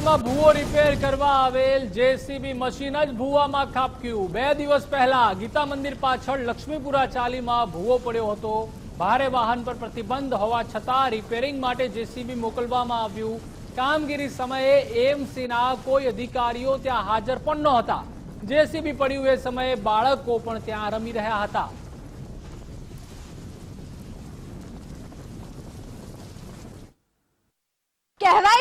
સુરતમાં ભૂવો રિપેર કરવા આવેલ જેસીબી મશીન જ ભૂવામાં ખાબક્યું. બે દિવસ પહેલા ગીતા મંદિર પાછળ લક્ષ્મીપુરા ચાલીમાં ભૂવો પડ્યો હતો. ભારે વાહન પર પ્રતિબંધ હોવા છતાં રિપેરિંગ માટે જેસીબી મોકલવામાં આવ્યું. કામગીરી સમયે એમસીના કોઈ અધિકારીઓ ત્યાં હાજર પણ નહોતા. જેસીબી પડ્યું એ સમયે બાળકો પણ ત્યાં રમી રહ્યા હતા.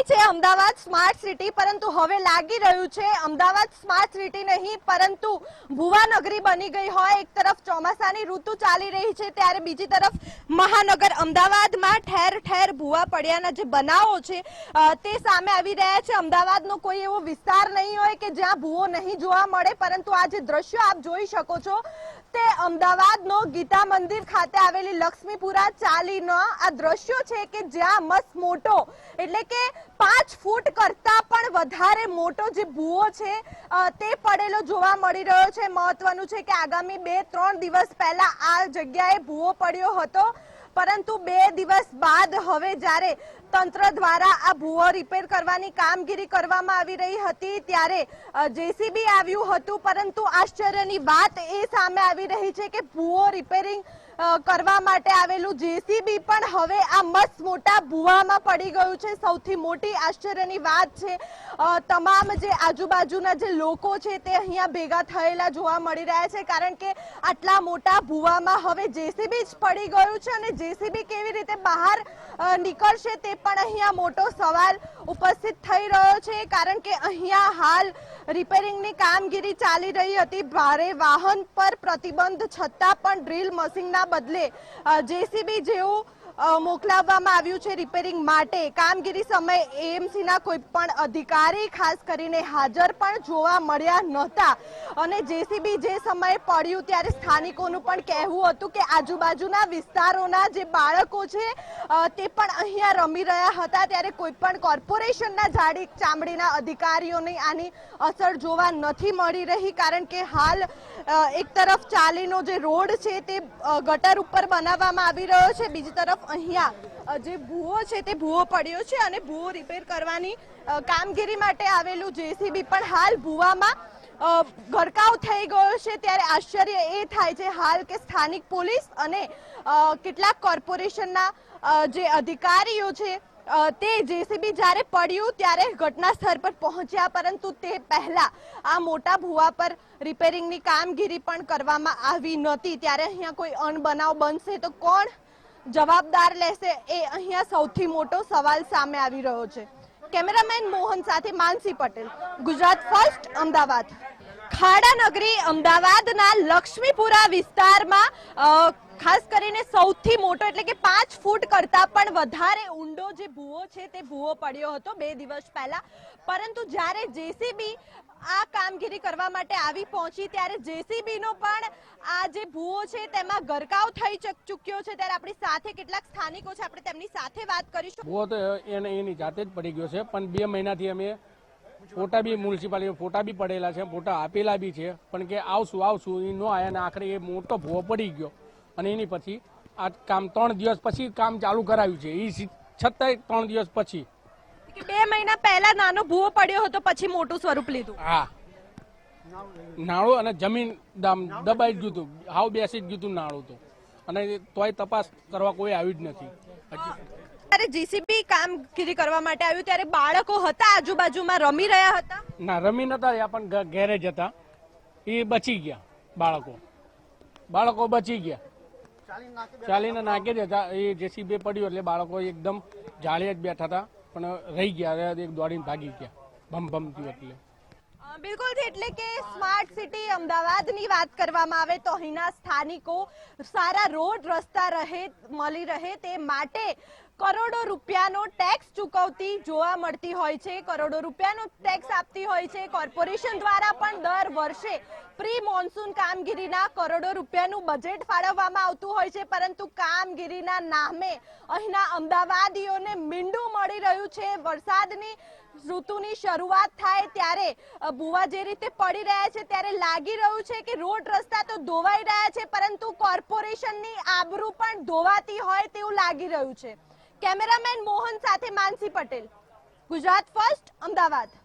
છે અમદાવાદ સ્માર્ટ સિટી, પરંતુ હવે લાગી રહ્યું છે અમદાવાદ સ્માર્ટ સિટી નહીં, પરંતુ ભુવાનગરી બની ગઈ હોય. એક તરફ ચોમાસાની ઋતુ ચાલી રહી છે, ત્યારે બીજી તરફ મહાનગર અમદાવાદમાં ઠેર ઠેર ભુવા પડ્યાના જે બનાવો છે તે સામે આવી રહ્યા છે. અમદાવાદનો કોઈ એવો વિસ્તાર નહીં હોય કે જ્યાં ભૂવો નહીં જોવા મળે, પરંતુ આ જે દ્રશ્યો આપ જોઈ શકો છો, તે અમદાવાદનો ગીતા મંદિર ખાતે આવેલી લક્ષ્મીપુરા ચાલીનો આ દ્રશ્યો છે કે જ્યાં મસ્ત મોટો, એટલે કે પાંચ ફૂટ કરતા પણ વધારે મોટો જે ભૂવો છે તે પડેલો જોવા મળી રહ્યો છે. મહત્વનું છે કે આગામી બે, ત્રણ દિવસ પહેલા આ જગ્યાએ ભૂવો પડ્યો હતો. પરંતુ બે દિવસ બાદ હવે જ્યારે તંત્ર દ્વારા આ ભૂવો રિપેર કરવાની કામગીરી કરવામાં આવી રહી હતી, ત્યારે જેસીબી આવ્યું હતું. પરંતુ આશ્ચર્યની વાત એ સામે આવી રહી છે કે ભૂવો રિપેરિંગ કરવા માટે આવેલું જેસીબી પણ હવે આ મસ્ત મોટા ભૂવામાં પડી ગયું છે. સૌથી મોટી આશ્ચર્યની વાત છે તમામ જે આજુબાજુના જે લોકો છે તે અહીંયા ભેગા થયેલા જોવા મળી રહ્યા છે, કારણ કે આટલા મોટા ભૂવામાં હવે જેસીબી જ પડી ગયું છે અને જેસીબી કેવી રીતે બહાર નીકળશે તે પણ અહીંયા મોટો સવાલ ઉપસ્થિત થઈ રહ્યો છે, કારણ કે અહીંયા હાલ રિપેરિંગની કામગીરી ચાલી રહી હતી. ભારે વાહન પર પ્રતિબંધ, છતાં પણ ડ્રીલ મશીનના બદલે જેસીબી જેવું મોકલાવવામાં આવ્યું છે રિપેરિંગ માટે. કામગીરી સમયે એએમસીના કોઈ પણ અધિકારી, ખાસ કરીને હાજર પણ જોવા મળ્યા નહોતા. અને જેસીબી જે સમયે પડ્યું ત્યારે સ્થાનિકોનું પણ કહેવું હતું કે આજુબાજુના વિસ્તારોના જે બાળકો છે તે પણ અહીંયા રમી રહ્યા હતા. ત્યારે કોઈ પણ કોર્પોરેશનના જાડી ચામડીના અધિકારીઓની આની અસર જોવા નથી મળી રહી, કારણ કે હાલ એક તરફ ચાલીનો જે રોડ છે તે ગટર ઉપર બનાવવામાં આવી રહ્યો છે. બીજી તરફ અહીંયા જે ભૂવો છે તે ભૂવો પડ્યો છે અને ભૂવો રિપેર કરવાની કામગીરી માટે આવેલું જેસીબી પણ હાલ ભૂવામાં ગરકાવ થઈ ગયો છે. ત્યારે આશ્ચર્ય એ થાય છે હાલ કે સ્થાનિક પોલીસ અને કેટલાક કોર્પોરેશનના જે અધિકારીઓ છે તે જેસીબી જ્યારે પડ્યું ત્યારે ઘટના સ્થળ પર પહોંચ્યા, પરંતુ તે પહેલા આ મોટા ભૂવા પર રિપેરિંગની કામગીરી પણ કરવામાં આવી નહોતી. ત્યારે અહીંયા કોઈ અણબનાવ બનશે તો કોણ જવાબદાર લેશે એ અહીંયા સૌથી મોટો સવાલ સામે આવી રહ્યો છે. કેમેરામેન મોહન સાથે માનસી પટેલ, ગુજરાત ફર્સ્ટ, અમદાવાદ. ખાડા નગરી અમદાવાદના લક્ષ્મીપુરા વિસ્તારમાં ખાસ કરીને સૌથી મોટો એટલે કે પાંચ ફૂટ કરતા પણ વધારે ઊંડો જે ભૂવો છે તે ભૂવો પડ્યો હતો બે દિવસ પહેલા. પરંતુ જ્યારે જેસીબી આ કામગીરી કરવા માટે આવી પહોંચી ત્યારે જેસીબી નો પણ આ જે ભૂવો છે તેમાં ગરકાવ થઈ ચક- ચૂક્યો છે. ત્યારે આપણી સાથે કેટલાક સ્થાનિકો છે. આપણે તેમની સાથે વાત કરીશું. ભૂવો તો એને એની જાતે જ પડી ગયો છે. પણ બે મહિનાથી અમે ફોટા બી મ્યુનિસિપાલિટી ફોટા બી પડેલા છે ફોટા આપેલા બી છે. પણ કે આવશું આવશું એ ન આવ્યા અને આખરે એ મોટો ભૂવો પડી ગયો. અને એની પછી આ કામ ત્રણ દિવસ પછી કામ ચાલુ કરાવ્યું છે. એ છતાંય ત્રણ દિવસ પછી. બે મહિના પહેલા નાનો ભૂવો પડ્યો હતો પછી મોટું સ્વરૂપ લીધું. હા. નાળું અને જમીન દામ દબાઈ ગયું હતું. હાવ બેસી જ ગયું હતું નાણું તો. અને તોય તપાસ કરવા કોઈ આવી જ નથી. ત્યારે જીસીબી કામગીરી કરવા માટે આવ્યું ત્યારે બાળકો હતા આજુબાજુમાં? રમી રહ્યા હતા? ના રમી નતા રહ્યા પણ ગેરેજ હતા. એ બચી ગયા બાળકો. બાળકો બચી ગયા. ચાલીને જ હતા એ જેસીબી પડ્યું એટલે બાળકો એકદમ જાળીએ જ બેઠા હતા. પણ રહી ગયા એક દોડીને ભાગી ગયા. ભમ ભમતી એટલે. બિલકુલ એટલે કે સ્માર્ટ સિટી અમદાવાદની વાત કરવામાં આવે તો અહીંના સ્થાનિકો સારા રોડ રસ્તા રહે, મળી રહે તે માટે કરોડો રૂપિયાનો ટેક્સ ચૂકવતી જોવા મળતી હોય છે. કરોડો રૂપિયાનો ટેક્સ આપતી હોય છે. કોર્પોરેશન દ્વારા પણ દર વર્ષે પ્રી મોન્સૂન કામગીરીના કરોડો રૂપિયાનું બજેટ ફાળવવામાં આવતું હોય છે. પરંતુ કામગીરીના નામે અહીંના અમદાવાદીઓને મીંડું મળી રહ્યું છે. વરસાદની ઋતુની શરૂઆત થાય ત્યારે ભૂવા જે રીતે પડી રહ્યા છે ત્યારે લાગી રહ્યું છે કે રોડ રસ્તા તો ધોવાઈ રહ્યા છે, પરંતુ કોર્પોરેશનની આબરૂ પણ ધોવાતી હોય તેવું લાગી રહ્યું છે. કેમેરામેન મોહન સાથે માનસી પટેલ, ગુજરાત ફર્સ્ટ, અમદાવાદ.